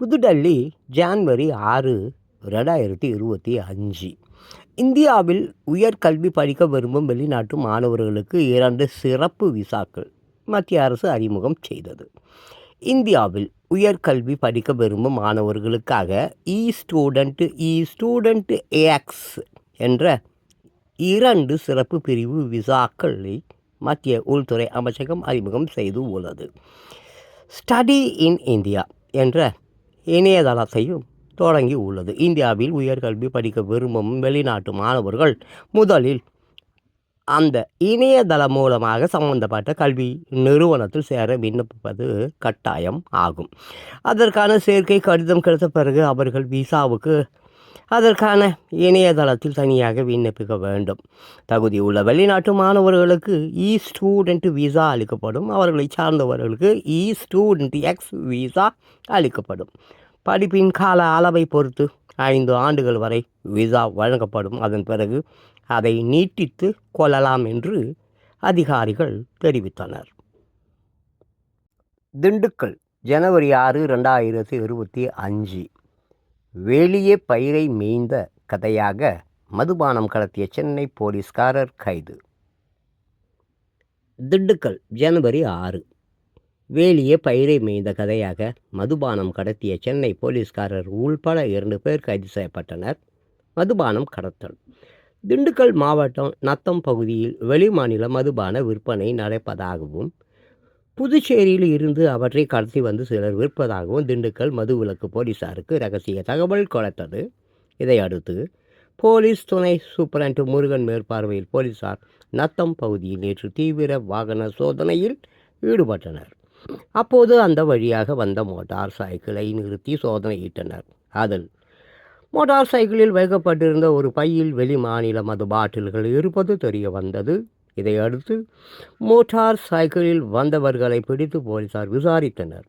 புதுடெல்லி January ஆறு ரெண்டாயிரத்தி இருபத்தி அஞ்சு. இந்தியாவில் உயர்கல்வி படிக்க விரும்பும் வெளிநாட்டு மாணவர்களுக்கு இரண்டு சிறப்பு விசாக்கள் மத்திய அரசு அறிமுகம் செய்தது. இந்தியாவில் உயர்கல்வி படிக்க விரும்பும் மாணவர்களுக்காக E student E student AX என்ற இரண்டு சிறப்பு பிரிவு விசாக்களை மத்திய உள்துறை அமைச்சகம் அறிமுகம் செய்து உள்ளது ஸ்டடி இன் இந்தியா என்ற இணையதளத்தையும் தொடங்கி உள்ளது. இந்தியாவில் உயர்கல்வி படிக்க விரும்பும் வெளிநாட்டு மாணவர்கள் முதலில் அந்த இணையதளம் மூலமாக சம்பந்தப்பட்ட கல்வி நிறுவனத்தில் சேர விண்ணப்பிப்பது கட்டாயம் ஆகும். அதற்கான சேர்க்கை கடிதம் கிடைத்த பிறகு அவர்கள் விசாவுக்கு அதற்கான இணையதளத்தில் தனியாக விண்ணப்பிக்க வேண்டும். தகுதி உள்ள வெளிநாட்டு மாணவர்களுக்கு இ ஸ்டூடெண்ட் விசா அளிக்கப்படும். அவர்களை சார்ந்தவர்களுக்கு இ ஸ்டூடெண்ட் எக்ஸ் விசா அளிக்கப்படும். படிப்பின் கால அளவை பொறுத்து ஐந்து ஆண்டுகள் வரை விசா வழங்கப்படும். அதன் பிறகு அதை நீட்டித்து கொள்ளலாம் என்று அதிகாரிகள் தெரிவித்தனர். திண்டுக்கல் ஜனவரி ஆறு ரெண்டாயிரத்தி இருபத்தி அஞ்சு. வெளியே பயிரை மேய்ந்த கதையாக மதுபானம் கடத்திய சென்னை போலீஸ்காரர் கைது. திண்டுக்கல் ஜனவரி ஆறு. வேலியே பயிரை மேய்ந்த கதையாக மதுபானம் கடத்திய சென்னை போலீஸ்காரர் உள்பட இரண்டு பேர் கைது செய்யப்பட்டனர். மதுபானம் கடத்தல். திண்டுக்கல் மாவட்டம் நத்தம் பகுதியில் வெளிமாநில மதுபான விற்பனை நடப்பதாகவும் புதுச்சேரியில் இருந்து அவற்றை கடத்தி வந்து சிலர் விற்பதாகவும் திண்டுக்கல் மதுவிலக்கு போலீசாருக்கு ரகசிய தகவல் கொடுத்தது. இதையடுத்து போலீஸ் துணை சூப்பரண்ட் முருகன் மேற்பார்வையில் போலீசார் நத்தம் பகுதியில் நேற்று தீவிர வாகன சோதனையில் ஈடுபட்டனர். அப்போது அந்த வழியாக வந்த மோட்டார் சைக்கிளை நிறுத்தி சோதனையிட்டனர். அதில் மோட்டார் சைக்கிளில் வைக்கப்பட்டிருந்த ஒரு பையில் வெளி மாநில மது பாட்டில்கள் இருப்பது தெரிய வந்தது. இதையடுத்து மோட்டார் சைக்கிளில் வந்தவர்களை பிடித்து போலீசார் விசாரித்தனர்.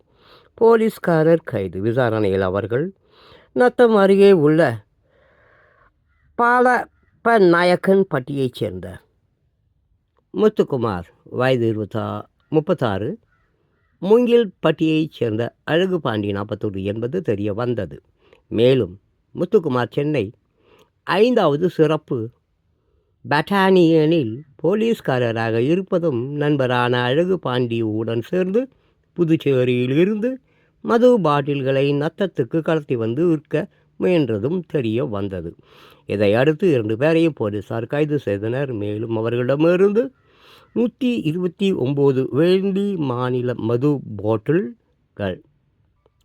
போலீஸ்காரர் கைது விசாரணையில் அவர்கள் நத்தம் அருகே உள்ள பாலப்ப நாயக்கன் பட்டியைச் சேர்ந்த முத்துக்குமார் வயது இருபத்தா முப்பத்தாறு மூங்கில் பட்டியைச் சேர்ந்த அழகு பாண்டி நாற்பத்தொரு என்பது தெரிய வந்தது. மேலும் முத்துக்குமார் சென்னை ஐந்தாவது சிறப்பு பட்டானியனில் போலீஸ்காரராக இருப்பதும் நண்பரான அழகு பாண்டியுடன் சேர்ந்து புதுச்சேரியில் இருந்து மது பாட்டில்களை நத்தத்துக்கு கடத்தி வந்து விற்க முயன்றதும் தெரிய வந்தது. இதை அடுத்து இரண்டு பேரையும் போலீசார் கைது செய்தனர். மேலும் அவர்களிடமிருந்து நூற்றி இருபத்தி ஒம்பது வேண்டி மாநில மது பாட்டில்கள்.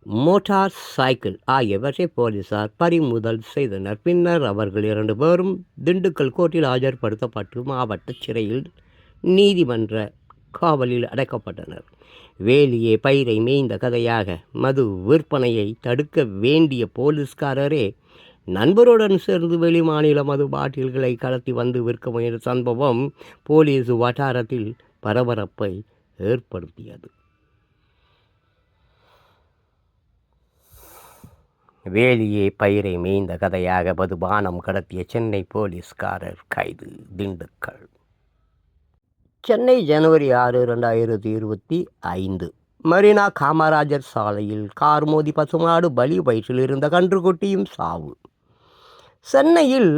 மோட்டார் சைக்கிள் ஆகியவற்றை போலீசார் பறிமுதல் செய்தனர். பின்னர் அவர்கள் இரண்டு பேரும் திண்டுக்கல் கோர்ட்டில் ஆஜர்படுத்தப்பட்டு மாவட்ட சிறையில் நீதிமன்ற காவலில் அடைக்கப்பட்டனர். வேலியே பயிரை மேய்ந்த கதையாக மது விற்பனையை தடுக்க வேண்டிய போலீஸ்காரரே நண்பருடன் சேர்ந்து வெளிமாநில மது பாட்டில்களை கடத்தி வந்து விற்க முயன்ற சம்பவம் போலீஸ் வட்டாரத்தில் பரபரப்பை ஏற்படுத்தியது. வேலியே பயிரை மேய்ந்த கதையாக மதுபானம் கடத்திய சென்னை போலீஸ்காரர் கைது திண்டுக்கல். சென்னை ஜனவரி ஆறு ரெண்டாயிரத்தி இருபத்தி ஐந்து. மரீனா காமராஜர் சாலையில் கார் மோதி பசுமாடு பலி வயிற்றில் இருந்த கன்றுக்குட்டியும் சாவு. சென்னையில்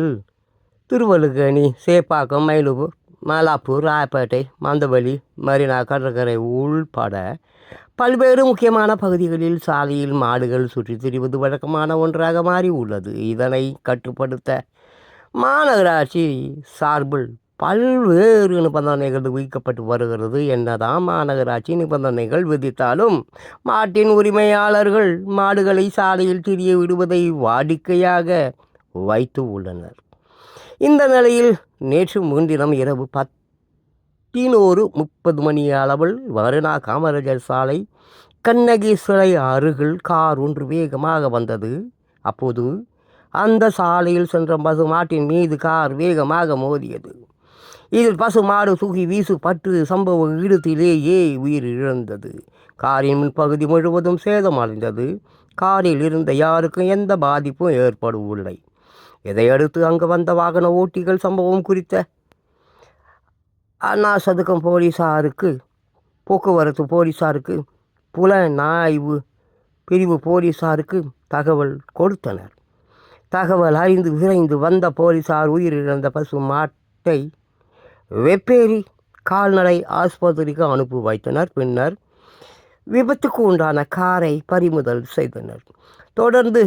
திருவல்லுக்கணி சேப்பாக்கம் மயிலுபூர் மலாப்பூர் ராயப்பேட்டை மந்தவெளி மரினா கடற்கரை உள்பட பல்வேறு முக்கியமான பகுதிகளில் சாலையில் மாடுகள் சுற்றித் திரிவது வழக்கமான ஒன்றாக மாறி உள்ளது இதனை கட்டுப்படுத்த மாநகராட்சி சார்பில் பல்வேறு நிபந்தனைகள் விதிக்கப்பட்டு வருகிறது. என்னதான் மாநகராட்சி நிபந்தனைகள் விதித்தாலும் மாட்டின் உரிமையாளர்கள் மாடுகளை சாலையில் திரிய விடுவதை வாடிக்கையாக வைத்து உள்ளனர். இந்த நிலையில் நேற்று முன்தினம் இரவு பத்தினோரு முப்பது மணி அளவில் வருணா காமராஜர் சாலை கண்ணகி சிலை அருகில் கார் ஒன்று வேகமாக வந்தது. அப்போது அந்த சாலையில் சென்ற பசு மாட்டின் மீது கார் வேகமாக மோதியது. இதில் பசு மாடு தூக்கி வீசு பற்று சம்பவ இடத்திலேயே உயிர் இழந்தது காரின் முன்பகுதி முழுவதும் சேதமடைந்தது. காரில் இருந்த யாருக்கும் எந்த பாதிப்பும் ஏற்படவில்லை. இதையடுத்து அங்கு வந்த வாகன ஓட்டிகள் சம்பவம் குறித்த அண்ணா சதுக்கம் போலீஸாருக்கு போக்குவரத்து போலீஸாருக்கு புலனாய்வு பிரிவு போலீசாருக்கு தகவல் கொடுத்தனர். தகவல் அறிந்து விரைந்து வந்த போலீசார் உயிரிழந்த பசு மாட்டை வெப்பேரி கால்நடை ஆஸ்பத்திரிக்கு அனுப்பி வைத்தனர். பின்னர் விபத்துக்கு உண்டான காரை பறிமுதல் செய்தனர். தொடர்ந்து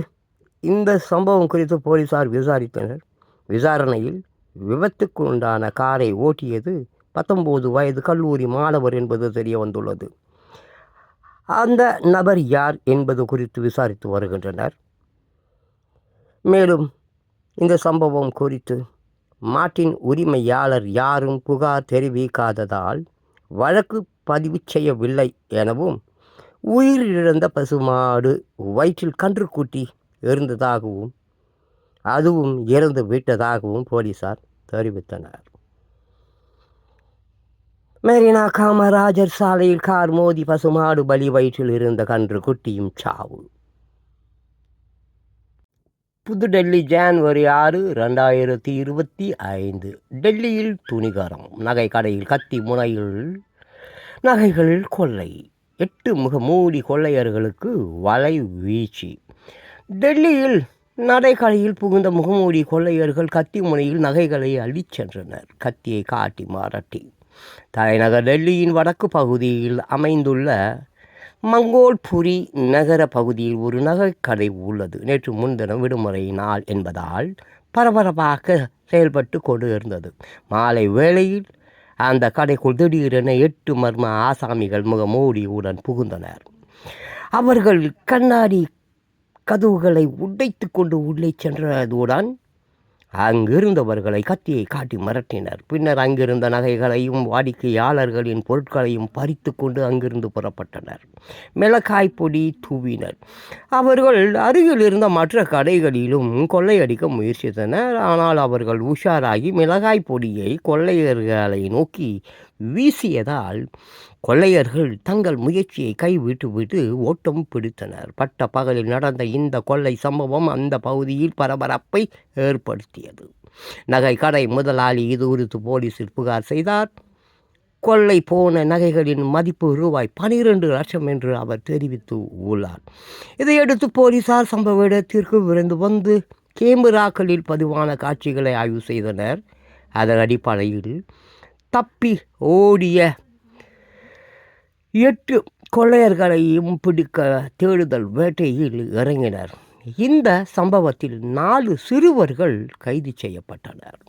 இந்த சம்பவம் குறித்து போலீசார் விசாரித்தனர். விசாரணையில் விபத்துக்கு உண்டான காரை ஓட்டியது பத்தொம்போது வயது கல்லூரி மாணவர் என்பது தெரிய வந்துள்ளது. அந்த நபர் யார் என்பது குறித்து விசாரித்து வருகின்றனர். மேலும் இந்த சம்பவம் குறித்து மாட்டின் உரிமையாளர் யாரும் புகார் தெரிவிக்காததால் வழக்கு பதிவு செய்யவில்லை எனவும் உயிரிழந்த பசுமாடு வயிற்றில் கன்றுக்குட்டி இருந்ததாகவும் அதுவும் இறந்து விட்டதாகவும் போலீசார் தெரிவித்தனர். மெரினா காமராஜர் சாலையில் கார் மோதி பசுமாடு பலி வயிற்றில் இருந்த கன்று குட்டியும் சாவு. புதுடெல்லி ஜான்வரி ஆறு ரெண்டாயிரத்தி இருபத்தி ஐந்து. டெல்லியில் துணிகரம் நகை கடையில் கத்தி முனையில் நகைகள் கொள்ளை. எட்டு முக மூடி கொள்ளையர்களுக்கு வலை வீச்சு டெல்லியில் நடைக்கடையில் புகுந்த முகமூடி கொள்ளையர்கள் கத்தி முனையில் நகைகளை அள்ளிச் சென்றனர். கத்தியை காட்டி மாரட்டி. தலைநகர் டெல்லியின் வடக்கு பகுதியில் அமைந்துள்ள மங்கோல்புரி நகர பகுதியில் ஒரு நகைக்கடை உள்ளது. நேற்று முன்தினம் விடுமுறை நாள் என்பதால் பரபரப்பாக செயல்பட்டு கொண்டு இருந்தது மாலை வேளையில் அந்த கடைக்குள் திடீரென எட்டு மர்ம ஆசாமிகள் முகமூடியுடன் புகுந்தனர். அவர்கள் கண்ணாடி கதவுகளை உடைத்து கொண்டு உள்ளே சென்றதுடன் அங்கிருந்தவர்களை கத்தியை காட்டி மிரட்டினர். பின்னர் அங்கிருந்த நகைகளையும் வாடிக்கையாளர்களின் பொருட்களையும் பறித்து கொண்டு அங்கிருந்து புறப்பட்டனர். மிளகாய் பொடி தூவினர். அவர்கள் அருகில் இருந்த மற்ற கடைகளிலும் கொள்ளையடிக்க முயற்சித்தனர். ஆனால் அவர்கள் உஷாராகி மிளகாய் பொடியை கொள்ளையர்களை நோக்கி வீசியதால் கொள்ளையர்கள் தங்கள் முயற்சியை கைவிட்டு விட்டு ஓட்டம் பிடித்தனர். பட்ட பகலில் நடந்த இந்த கொள்ளை சம்பவம் அந்த பகுதியில் பரபரப்பை ஏற்படுத்தியது. நகை கடை முதலாளி இது குறித்து போலீசில் புகார் செய்தார். கொள்ளை போன நகைகளின் மதிப்பு ரூபாய் பனிரெண்டு லட்சம் என்று அவர் தெரிவித்து உள்ளார். இதையடுத்து போலீசார் சம்பவ இடத்திற்கு விரைந்து வந்து கேமராக்களில் பதிவான காட்சிகளை ஆய்வு செய்தனர். அதன் அடிப்படையில் தப்பி ஓடிய எட்டு கொள்ளையர்களையும் பிடிக்க தேடுதல் வேட்டையில் இறங்கினர். இந்த சம்பவத்தில் நாலு சிறுவர்கள் கைது செய்யப்பட்டனர்.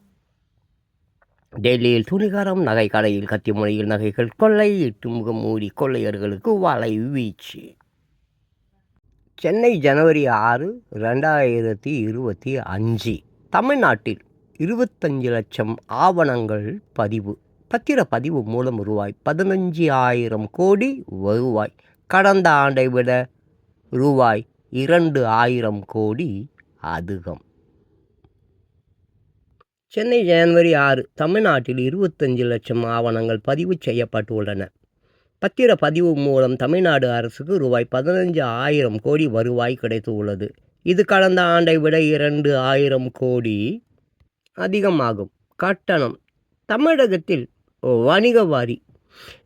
டெல்லியில் துணிகரம் நகை கடையில் கத்திமுனையில் நகைகள் கொள்ளை இட்டு முகம் மூடி கொள்ளையர்களுக்கு வலை வீச்சு. சென்னை ஜனவரி ஆறு ரெண்டாயிரத்தி இருபத்தி அஞ்சு. தமிழ்நாட்டில் இருபத்தஞ்சு லட்சம் ஆவணங்கள் பதிவு. பத்திரப்பதிவு மூலம் ரூபாய் பதினஞ்சு ஆயிரம் கோடி வருவாய். கடந்த ஆண்டை விட ரூபாய் இரண்டு ஆயிரம் கோடி அதிகம். சென்னை ஜனவரி ஆறு தமிழ்நாட்டில் இருபத்தஞ்சு லட்சம் ஆவணங்கள் பதிவு செய்யப்பட்டுள்ளன. பத்திர பதிவு மூலம் தமிழ்நாடு அரசுக்கு ரூபாய் பதினஞ்சு ஆயிரம் கோடி வருவாய் கிடைத்துள்ளது. இது கடந்த ஆண்டை விட இரண்டு ஆயிரம் கோடி அதிகமாகும். கட்டணம். தமிழகத்தில் வணிக வரி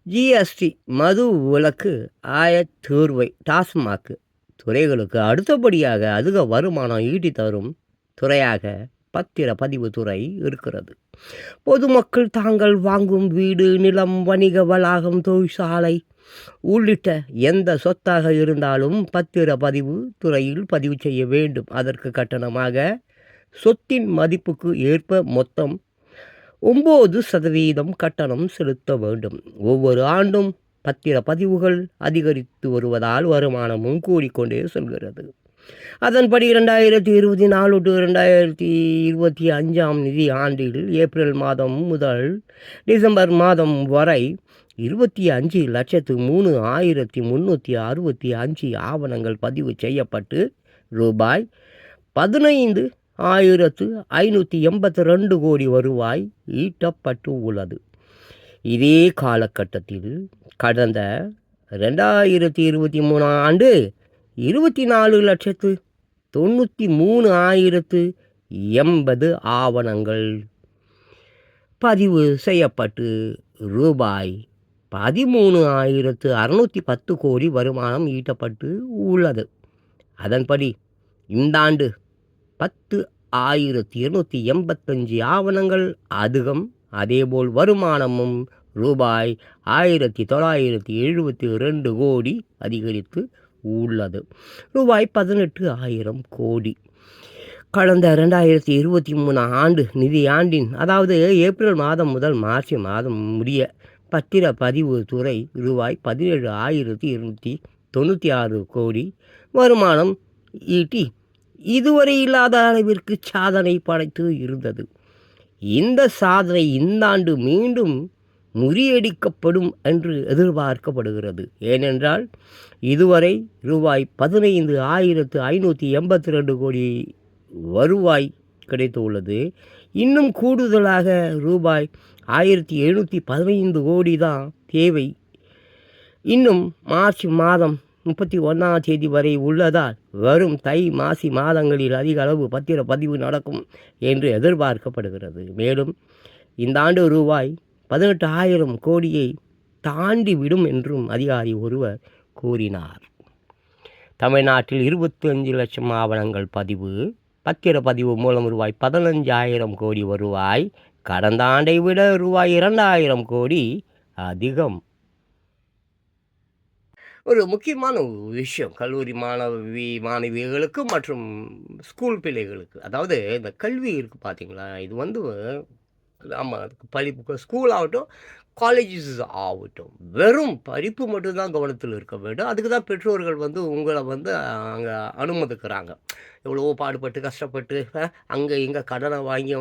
ஜிஎஸ்டி மது விலக்கு ஆயத்தீர்வை டாஸ்மாக். துறைகளுக்கு அடுத்தபடியாக அதிக வருமானம் ஈட்டி தரும் துறையாக பத்திர பதிவு துறை இருக்கிறது. பொதுமக்கள் தாங்கள் வாங்கும் வீடு நிலம் வணிக வளாகம் தொழிற்சாலை உள்ளிட்ட எந்த சொத்தாக இருந்தாலும் பத்திர பதிவு துறையில் பதிவு செய்ய வேண்டும். அதற்கு கட்டணமாக சொத்தின் மதிப்புக்கு ஏற்ப மொத்தம் ஒம்பது சதவீதம் கட்டணம் செலுத்த வேண்டும். ஒவ்வொரு ஆண்டும் பத்திர பதிவுகள் அதிகரித்து வருவதால் வருமானமும் கூடிக்கொண்டே செல்கிறது. அதன்படி இரண்டாயிரத்தி இருபத்தி நாலு டு ரெண்டாயிரத்தி இருபத்தி அஞ்சாம் நிதி ஆண்டில் ஏப்ரல் மாதம் முதல் டிசம்பர் மாதம் வரை இருபத்தி அஞ்சு லட்சத்து மூணு ஆயிரத்தி முந்நூற்றி அறுபத்தி அஞ்சு ஆவணங்கள் பதிவு செய்யப்பட்டு ரூபாய் பதினைந்து ஆயிரத்து ஐநூற்றி எண்பத்தி ரெண்டு கோடி வருவாய் ஈட்டப்பட்டு உள்ளது. இதே காலகட்டத்தில் கடந்த ரெண்டாயிரத்தி இருபத்தி மூணாம் ஆண்டு இருபத்தி நாலு லட்சத்து தொண்ணூற்றி மூணு ஆயிரத்து எண்பது ஆவணங்கள் பதிவு செய்யப்பட்டு ரூபாய் பதிமூணு ஆயிரத்து அறுநூற்றி பத்து கோடி வருமானம் ஈட்டப்பட்டு உள்ளது. அதன்படி இந்த ஆண்டு பத்து ஆயிரத்தி இருநூற்றி எண்பத்தஞ்சு ஆவணங்கள் அதிகம் அதேபோல் வருமானமும் ரூபாய் ஆயிரத்தி தொள்ளாயிரத்தி எழுபத்தி ரெண்டு கோடி அதிகரித்து உள்ளது. ரூபாய் பதினெட்டு ஆயிரம் கோடி. கடந்த ரெண்டாயிரத்தி இருபத்தி மூணாம் ஆண்டு நிதி ஆண்டின் அதாவது ஏப்ரல் மாதம் முதல் மார்ச் மாதம் முடிய பத்திர பதிவு துறை ரூபாய் பதினேழு ஆயிரத்தி இருநூற்றி தொண்ணூற்றி ஆறு கோடி. வருமானம் ஈட்டி இதுவரை இல்லாத அளவிற்கு சாதனை படைத்து இருந்தது. இந்த சாதனை இந்த ஆண்டு மீண்டும் முறியடிக்கப்படும் என்று எதிர்பார்க்கப்படுகிறது. ஏனென்றால் இதுவரை ரூபாய் பதினைந்து ஆயிரத்து ஐநூற்றி எண்பத்தி ரெண்டு கோடி வருவாய் கிடைத்துள்ளது. இன்னும் கூடுதலாக ரூபாய் ஆயிரத்தி எழுநூற்றி பதினைந்து கோடி தான் தேவை. இன்னும் மார்ச் மாதம் முப்பத்தி ஒன்றாம் தேதி வரை உள்ளதால் வரும் தை மாசி மாதங்களில் அதிக அளவு பத்திர பதிவு நடக்கும் என்று எதிர்பார்க்கப்படுகிறது. மேலும் இந்த ஆண்டு ரூபாய் பதினெட்டு ஆயிரம் கோடியை தாண்டி விடும் என்றும் அதிகாரி ஒருவர் கூறினார். தமிழ்நாட்டில் இருபத்தஞ்சு லட்சம் ஆவணங்கள் பதிவு. பத்திர பதிவு மூலம் ரூபாய் பதினஞ்சாயிரம் கோடி வருவாய். கடந்த ஆண்டை விட ரூபாய் இரண்டாயிரம் கோடி அதிகம். ஒரு முக்கியமான விஷயம். கல்லூரி மாணவி மாணவிகளுக்கு மற்றும் ஸ்கூல் பிள்ளைகளுக்கு. அதாவது இந்த கல்வி இருக்குது பார்த்தீங்களா இது வந்து ஆமாம் அதுக்கு படிப்பு ஸ்கூல் ஆகட்டும் காலேஜஸ் ஆகட்டும். வெறும் படிப்பு மட்டும்தான் கவனத்தில் இருக்க வேண்டும். அதுக்கு தான் பெற்றோர்கள் வந்து உங்களை வந்து அங்கே அனுமதிக்கிறாங்க. எவ்வளவோ பாடுபட்டு கஷ்டப்பட்டு அங்கே இங்கே கடனை வாங்கி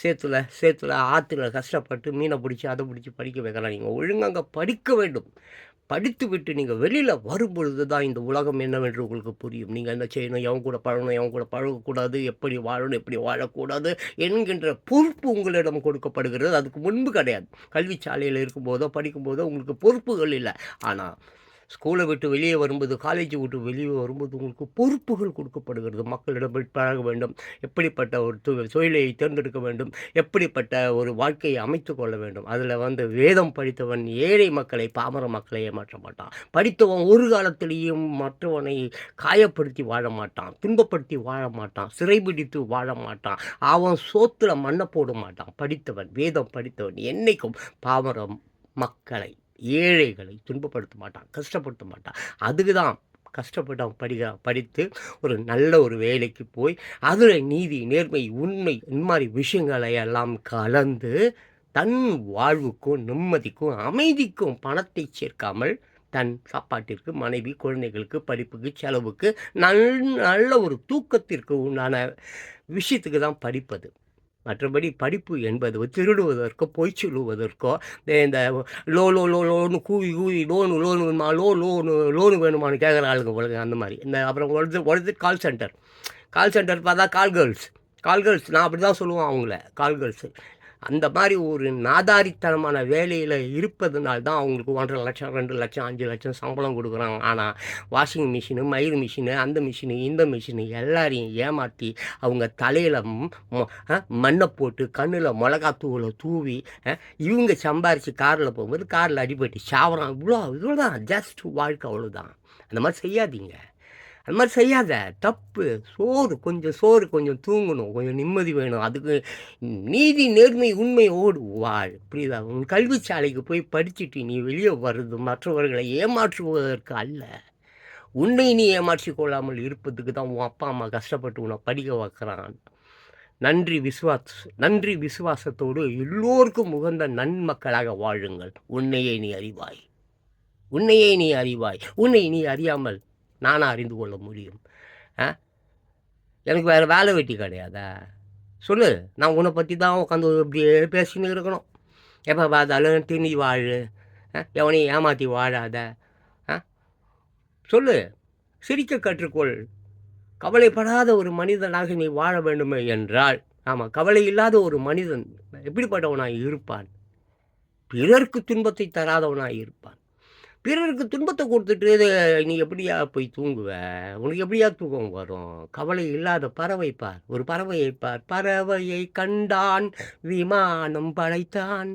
சேத்துல சேத்துல ஆற்றுல கஷ்டப்பட்டு மீனை பிடிச்சி அதை பிடிச்சி படிக்க வைக்கிறாங்க. நீங்கள் ஒழுங்கா படிக்க வேண்டும். படித்து விட்டு நீங்கள் வெளியில் வரும்பொழுது தான் இந்த உலகம் என்னவென்று உங்களுக்கு புரியும். நீங்கள் என்ன செய்யணும்? எவன் கூட பழகணும் எவன் கூட பழகக்கூடாது. எப்படி வாழணும்? எப்படி வாழக்கூடாது? என்கின்ற பொறுப்பு உங்களிடம் கொடுக்கப்படுகிறது. அதுக்கு முன்பு கிடையாது. கல்வி சாலையில் இருக்கும்போதோ படிக்கும்போதோ உங்களுக்கு பொறுப்புகள் இல்லை. ஆனால் ஸ்கூலை விட்டு வெளியே வரும்போது காலேஜை விட்டு வெளியே வரும்போது உங்களுக்கு பொறுப்புகள் கொடுக்கப்படுகிறது. மக்களிடம் பழக வேண்டும். எப்படிப்பட்ட ஒரு தொழிலை தேர்ந்தெடுக்க வேண்டும். எப்படிப்பட்ட ஒரு வாழ்க்கையை அமைத்து கொள்ள வேண்டும். அதில் வந்து வேதம் படித்தவன் ஏழை மக்களை பாமர மக்களை ஏமாற்ற மாட்டான். படித்தவன் ஒரு காலத்திலேயும் மற்றவனை காயப்படுத்தி வாழ மாட்டான். துன்பப்படுத்தி வாழ மாட்டான். சிறைபிடித்து வாழ மாட்டான். அவன் சோத்துல மண்ணை போட மாட்டான். படித்தவன் வேதம் படித்தவன் என்னைக்கும் பாமர மக்களை ஏழைகளை துன்பப்படுத்த மாட்டான் கஷ்டப்படுத்த மாட்டான். அதுக்கு தான் கஷ்டப்பட்டு அவன் படிக்கிறான் படித்து ஒரு நல்ல ஒரு வேலைக்கு போய் அதில் நீதி நேர்மை உண்மை இந்த மாதிரி விஷயங்களை எல்லாம் கலந்து தன் வாழ்வுக்கும் நிம்மதிக்கும் அமைதிக்கும் பணத்தை சேர்க்காமல் தன் சாப்பாட்டிற்கு மனைவி குழந்தைகளுக்கு படிப்புக்கு செலவுக்கு நல் நல்ல ஒரு தூக்கத்திற்கு உண்டான விஷயத்துக்கு தான் படிப்பது. மற்றபடி படிப்பு என்பது திருடுவதற்கோ பொய் சொல்லுவதற்கோ இந்த- லோ லோ லோ லோனு கூவி கூவி லோனு லோனு வேணுமா லோ லோனு லோனு வேணுமான்னு கேட்குற ஆளுங்க உலக அந்த மாதிரி. இந்த அப்புறம் ஒழுது ஒழுது கால் சென்டர் கால் சென்டர் பார்த்தா கால் கேர்ள்ஸ் கால் கேர்ள்ஸ் நான் அப்படி தான் சொல்லுவேன் அவங்கள. கால் கேர்ள்ஸு அந்த மாதிரி ஒரு நாதாரித்தனமான வேலையில் இருப்பதுனால தான் அவங்களுக்கு ஒன்றரை லட்சம் ரெண்டு லட்சம் அஞ்சு லட்சம் சம்பளம் கொடுக்குறாங்க. ஆனால் வாஷிங் மிஷினு மயிர் மிஷினு அந்த மிஷினு இந்த மிஷினு எல்லாரையும் ஏமாற்றி அவங்க தலையில் மண்ணை போட்டு கண்ணில் மிளகாத்தூளை தூவி இவங்க சம்பாரித்து காரில் போகும்போது காரில் அடிபட்டு சாவரம் இவ்வளோ இவ்வளோ தான் ஜஸ்ட் வாழ்க்கை அவ்வளோதான். அந்த மாதிரி செய்யாதீங்க. அது மாதிரி செய்யாத. தப்பு. சோறு. கொஞ்சம் சோறு கொஞ்சம் தூங்கணும். கொஞ்சம் நிம்மதி வேணும். அதுக்கு நீதி நேர்மை உண்மையோடு வாழ். புரியுதா? உன் கல்வி சாலைக்கு போய் படிச்சுட்டு நீ வெளியே வர்றது மற்றவர்களை ஏமாற்றுவதற்கு அல்ல. உன்னை நீ ஏமாற்றிக் கொள்ளாமல் இருப்பதுக்கு தான் உன் அப்பா அம்மா கஷ்டப்பட்டு உன்னை படிக்க வைக்கிறான். நன்றி விசுவாஸ் நன்றி விசுவாசத்தோடு எல்லோருக்கும் உகந்த நன்மக்களாக வாழுங்கள். உன்னையே நீ அறிவாய். உன்னையே நீ அறிவாய். உன்னை நீ அறியாமல் நானும் அறிந்து கொள்ள முடியும். ஆ? எனக்கு வேறு வேலை வெட்டி கிடையாதா? சொல்லு. நான் உன்னை பற்றி தான் உட்காந்து இப்படியே பேசின்னு இருக்கணும். எப்போ பார்த்தாலும் திணி வாழு. ஆ, எவனையும் ஏமாற்றி வாழாத. ஆ? சொல்லு. சிரிக்க கற்றுக்கொள். கவலைப்படாத ஒரு மனிதனாக நீ வாழ வேண்டுமே என்றால் ஆமாம் கவலை இல்லாத ஒரு மனிதன் எப்படிப்பட்டவனாக இருப்பான். பிறர்க்கு துன்பத்தை தராதவனாக இருப்பான். பிறருக்கு துன்பத்தை கொடுத்துட்டு நீ எப்படியா போய் தூங்குவ? உனக்கு எப்படியா தூக்கம் வரும்? கவலை இல்லாத பறவை பார். ஒரு பறவையை பார். பறவையை கண்டான். விமானம் படைத்தான்.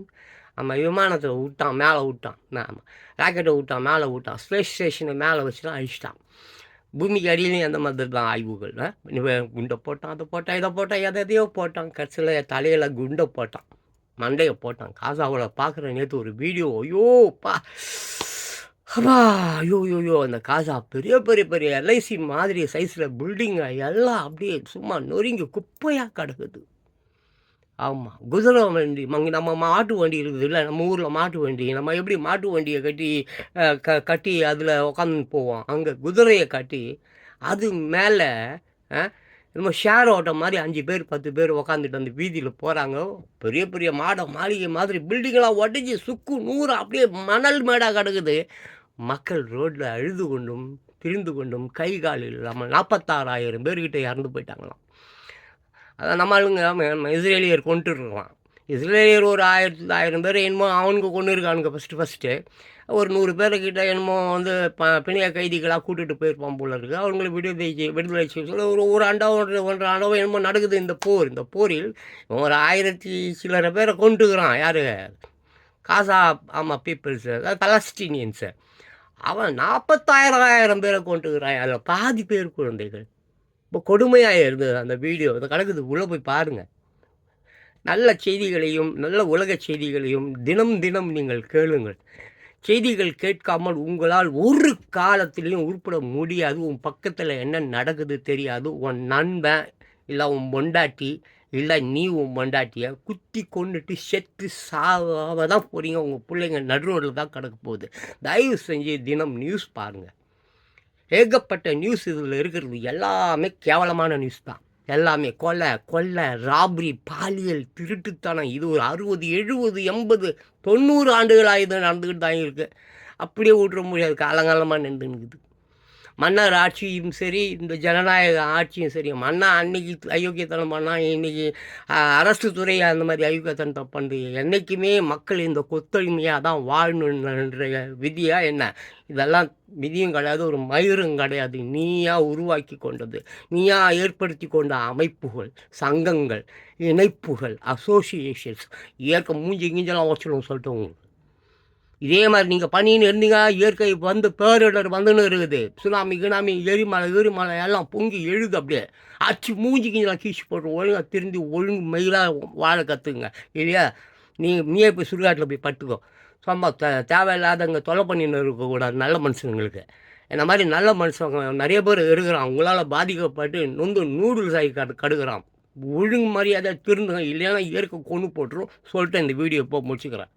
ஆமாம் விமானத்தை விட்டான் மேலே விட்டான் ஆமாம் ராக்கெட்டை விட்டான் மேலே விட்டான் ஸ்பேஸ் ஸ்டேஷனை மேலே வச்சுலாம் அழிச்சிட்டான் பூமிக்கு அடியிலையும் அந்த மாதிரி தான் ஆய்வுகள். குண்டை போட்டான் அதை போட்டான் இதை போட்டான் எதை எதையோ போட்டான். கடைசியில் தலையில் குண்டை போட்டான். மண்டையை போட்டான். காசாவில் பார்க்குற நேற்று ஒரு வீடியோ. ஐயோ பா. அப்பா ஐயோ ஐயோ அந்த காசா பெரிய பெரிய பெரிய எல்ஐசி மாதிரி சைஸில் பில்டிங்க எல்லாம் அப்படியே சும்மா நொறுங்கி குப்பையாக கிடக்குது. ஆமாம் குதிரை வண்டி மங்க நம்ம மாட்டு வண்டி இருக்குது இல்லை நம்ம ஊரில் மாட்டு வண்டி நம்ம எப்படி மாட்டு வண்டியை கட்டி க கட்டி அதில் உக்காந்து போவோம். அங்கே குதிரையை கட்டி அது மேலே நம்ம ஷேர் ஓட்டம் மாதிரி அஞ்சு பேர் பத்து பேர் உக்காந்துட்டு அந்த வீதியில் போகிறாங்க பெரிய பெரிய மாடை மாளிகை மாதிரி பில்டிங்கெல்லாம் உடஞ்சி சுக்கு நூறு அப்படியே மணல் மேடாக கிடக்குது. மக்கள் ரோட்டில் அழுது கொண்டும் பிரிந்து கொண்டும் கை கால் இல்லாமல் நாற்பத்தாறாயிரம் பேர்கிட்ட இறந்து போயிட்டாங்களாம். அதான் நம்ம ஆளுங்க இஸ்ரேலியர் கொண்டு இருக்கலாம் இஸ்ரேலியர் ஒரு ஆயிரத்தி ஆயிரம் பேர் என்னமோ அவனுக்கு கொண்டு இருக்கானுங்க ஃபஸ்ட்டு ஃபஸ்ட்டு ஒரு நூறு பேர்கிட்ட என்னமோ வந்து ப பிணைய கைதிகளாக கூட்டிகிட்டு போயிருப்பான் போல இருக்குது அவங்களை விடுதலை விடுதலை செய்ய சொல்லி ஒரு ஒரு ஆண்டோ ஒன்று ஒன்றரை ஆண்டோ என்னமோ நடக்குது இந்த போர். இந்த போரில் ஒரு ஆயிரத்தி சில்லரை பேரை கொண்டுக்கிறான் யார்? காசா ஆமாம் பீப்புள்ஸு. அதாவது பலஸ்டீனியன்ஸு அவன் நாற்பத்தாயிரம் பேரை கொண்டுக்கிறான் அதில் பாதி பேர் குழந்தைகள். இப்போ கொடுமையாக இருந்தது அந்த வீடியோ. அது கிடக்குது உள்ளே போய் பாருங்கள் நல்ல செய்திகளையும் நல்ல உலக செய்திகளையும் தினம் தினம் நீங்கள் கேளுங்கள். செய்திகள் கேட்காமல் உங்களால் ஒரு காலத்திலையும் உருப்பட முடியாது. உன் பக்கத்தில் என்ன நடக்குது தெரியாது. உன் நண்பன் இல்லை உன் பொண்டாட்டி இல்லை நீ உன் மண்டாட்டியை குத்தி கொண்டுட்டு செத்து சாவாக தான் போகிறீங்க உங்கள் பிள்ளைங்க நடுரோடில் தான் கிடக்க போகுது. தயவு செஞ்சு தினம் நியூஸ் பாருங்கள் ஏகப்பட்ட நியூஸ் இதில் இருக்கிறது எல்லாமே கேவலமான நியூஸ் தான். எல்லாமே கொலை கொள்ளை ராபரி பாலியல் திருட்டுத்தனம். இது ஒரு அறுபது எழுபது எண்பது தொண்ணூறு ஆண்டுகளாக இது நடந்துக்கிட்டு தான் இருக்குது அப்படியே விட்ற முடியாது காலங்காலமாக நின்றுன்னுக்குது மன்னர் ஆட்சியும் சரி இந்த ஜனநாயக ஆட்சியும் சரி. மன்னா அன்னைக்கு அயோக்கியத்தனம் பண்ணால் இன்னைக்கு அரசு துறை அந்த மாதிரி அயோக்கியத்தனம் பண்ணுது என்றைக்குமே மக்கள் இந்த கொத்தொழிமையாக தான் வாழணுன்ற விதியாக என்ன? இதெல்லாம் விதியும் கிடையாது ஒரு மயிரும் கிடையாது. நீயா உருவாக்கி கொண்டது. நீயா ஏற்படுத்தி கொண்ட அமைப்புகள் சங்கங்கள் இணைப்புகள் அசோசியேஷன்ஸ் இயற்கை மூஞ்சி கிஞ்சலாம் வச்சிடும் சொல்லிட்டு உங்களுக்கு. இதே மாதிரி நீங்கள் பண்ணின்னு இருந்தீங்க இயற்கை வந்து பேரிடர் வந்துன்னு இருக்குது. சுனாமி கினாமி எரிமலை எரிமலை எல்லாம் பொங்கி எழுது அப்படியே. அச்சு மூஞ்சி கிஞ்சலாம் கீச்சு போட்டு ஒழுங்காக திருந்தி ஒழுங்கு மயிலாக வாழ கற்றுக்குங்க இல்லையா? நீங்கள் நீயே போய் சுடுகாட்டில் போய் பட்டுக்கோ. சும்மா தே தேவையில்லாதவங்க தொலை பண்ணின்னு இருக்கக்கூடாது நல்ல மனுஷங்களுக்கு. இந்த மாதிரி நல்ல மனுஷங்க நிறைய பேர் இருக்கிறான். உங்களால் பாதிக்கப்பட்டு நொந்து நூடுல்ஸ் ஆகி கடு கடுக்கிறான் ஒழுங்கு மரியாதை திருந்துங்க. இல்லைன்னா இயற்கை கொண்டு போட்டுரும். சொல்லிட்டு இந்த வீடியோ இப்போ முடிச்சுக்கிறேன்.